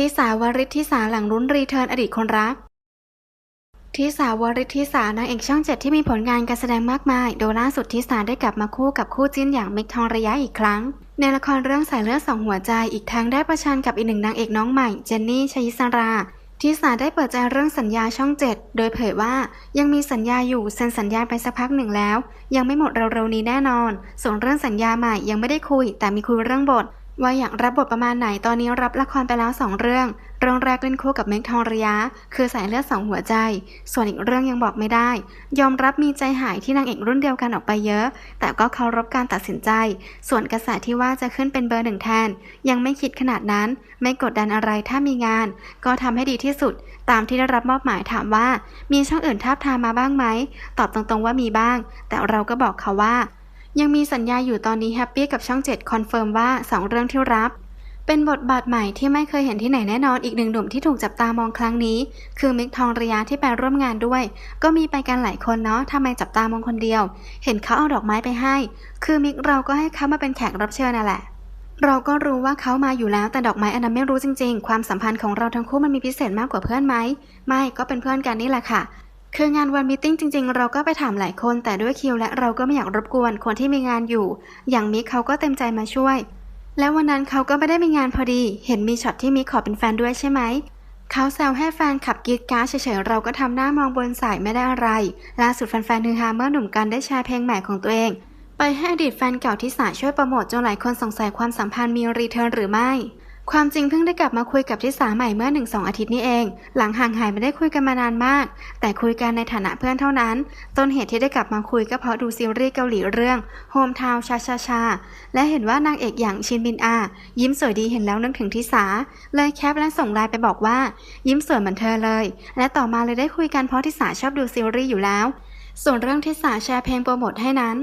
ทิสาวริทธิสาหลังรุ้นรีเทิร์นอดีตคนรักทิสาวริทธิสานางเอกช่องเจ็ดที่มีผลงานการแสดงมากมาย โดยล่าสุดทิสาได้กลับมาคู่กับคู่จิ้นอย่างมิกทองระยะอีกครั้ง ในละครเรื่องสายเลือดสองหัวใจอีกทั้งได้ประชันกับอีกหนึ่งนางเอกน้องใหม่เจนนี่ชยิสราทิสาได้เปิดใจเรื่องสัญญาช่องเจ็ดโดยเผยว่ายังมีสัญญาอยู่เซ็นสัญญาไปสักพักหนึ่งแล้ว ยังไม่หมดเร็วๆนี้แน่นอน ส่วนเรื่องสัญญาใหม่ยังไม่ได้คุย แต่มีคุยเรื่องบท ว่าอยากรับบทประมาณไหนตอนนี้รับละครไปแล้วสองเรื่อง เรื่องแรกเล่นคู่กับเมกทองระยะ คือสายเลือดสองหัวใจ ส่วนอีกเรื่องยังบอกไม่ได้ ยอมรับมีใจหายที่นางเอกรุ่นเดียวกันออกไปเยอะ แต่ก็เคารพการตัดสินใจ ส่วนกระแสที่ว่าจะขึ้นเป็นเบอร์หนึ่งแทน ยังไม่คิดขนาดนั้น ไม่กดดันอะไรถ้ามีงาน ก็ทำให้ดีที่สุด ตามที่ได้รับมอบหมายถามว่า มีช่องอื่นทาบทามมาบ้างไหมตอบตรงๆว่ามีบ้าง แต่เราก็บอกเขาว่า ยังมีสัญญาอยู่ตอนนี้แฮปปี้กับช่อง 7 คอนเฟิร์มว่า 2 เรื่องที่รับ เป็นบทบาทใหม่ที่ไม่เคยเห็นที่ไหนแน่นอนอีกหนึ่งหนุ่มที่ถูกจับตามองครั้งนี้ คือมิกทองระยะที่ไปร่วมงานด้วย ก็มีไปกันหลายคนเนาะทำไมจับตามองคนเดียว เห็นเขาเอาดอกไม้ไปให้ คือมิกเราก็ให้เขามาเป็นแขกรับเชิญน่ะแหละเราก็รู้ว่าเขามาอยู่แล้วแต่ดอกไม้อันนั้นไม่รู้จริง ๆ ความสัมพันธ์ของเราทั้งคู่มันมีพิเศษมากกว่าเพื่อนไหม ไม่ก็เป็นเพื่อนกันนี่แหละค่ะ คืองานวันมตติ팅จริง ๆ เราก็ไปถามหลายคน แต่ด้วยคิวและเราก็ไม่อยากรบกวนคนที่มีงานอยู่ อย่างมิกเขาก็เต็มใจมาช่วย แล้ววันนั้นเขาก็ไม่ได้มีงานพอดี เห็นมีช็อตที่มิกขอเป็นแฟนด้วยใช่ไหมเขาแซวให้แฟนขับกีดการ์ดเฉยๆเราก็ทำหน้ามองบนสายไม่ได้อะไร ล่าสุดแฟนๆฮือฮาเมื่อหนุ่มกันได้แชร์เพลงใหม่ของตัวเอง ไปให้อดีตแฟนเก่าที่สาช่วยโปรโมทจนหลายคนสงสัยความสัมพันธ์มีรีเทิร์นหรือไม่ ความจริงเพิ่งได้กลับมาคุยกับทิสาใหม่เมื่อหนึ่งสองอาทิตย์นี้เอง หลังห่างหายไม่ได้คุยกันมานานมาก แต่คุยกันในฐานะเพื่อนเท่านั้น ต้นเหตุที่ได้กลับมาคุยก็เพราะดูซีรีส์เกาหลีเรื่อง Home Town ชาชาชาและเห็นว่านางเอกอย่างชินบินอา ยิ้มสวยดีเห็นแล้วนึกถึงทิสา เลยแคปและส่งไลน์ไปบอกว่า ยิ้มสวยเหมือนเธอเลย และต่อมาเลยได้คุยกันเพราะทิสาชอบดูซีรีส์อยู่แล้ว ส่วนเรื่องทิสาแชร์เพลงโปรโมทให้นั้น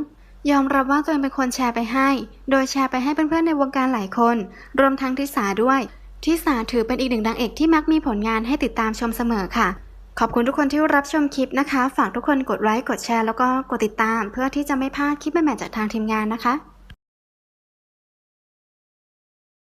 ยอมรับว่าตัวเองเป็นคนแชร์ไปให้ โดยแชร์ไปให้เพื่อนๆในวงการหลายคน รวมทั้งทิสาด้วย ทิสาถือเป็นอีกหนึ่งดังเอกที่มักมีผลงานให้ติดตามชมเสมอค่ะ ขอบคุณทุกคนที่รับชมคลิปนะคะ ฝากทุกคนกดไลค์ กดแชร์ แล้วก็กดติดตาม เพื่อที่จะไม่พลาดคลิปใหม่ๆจากทางทีมงานนะคะ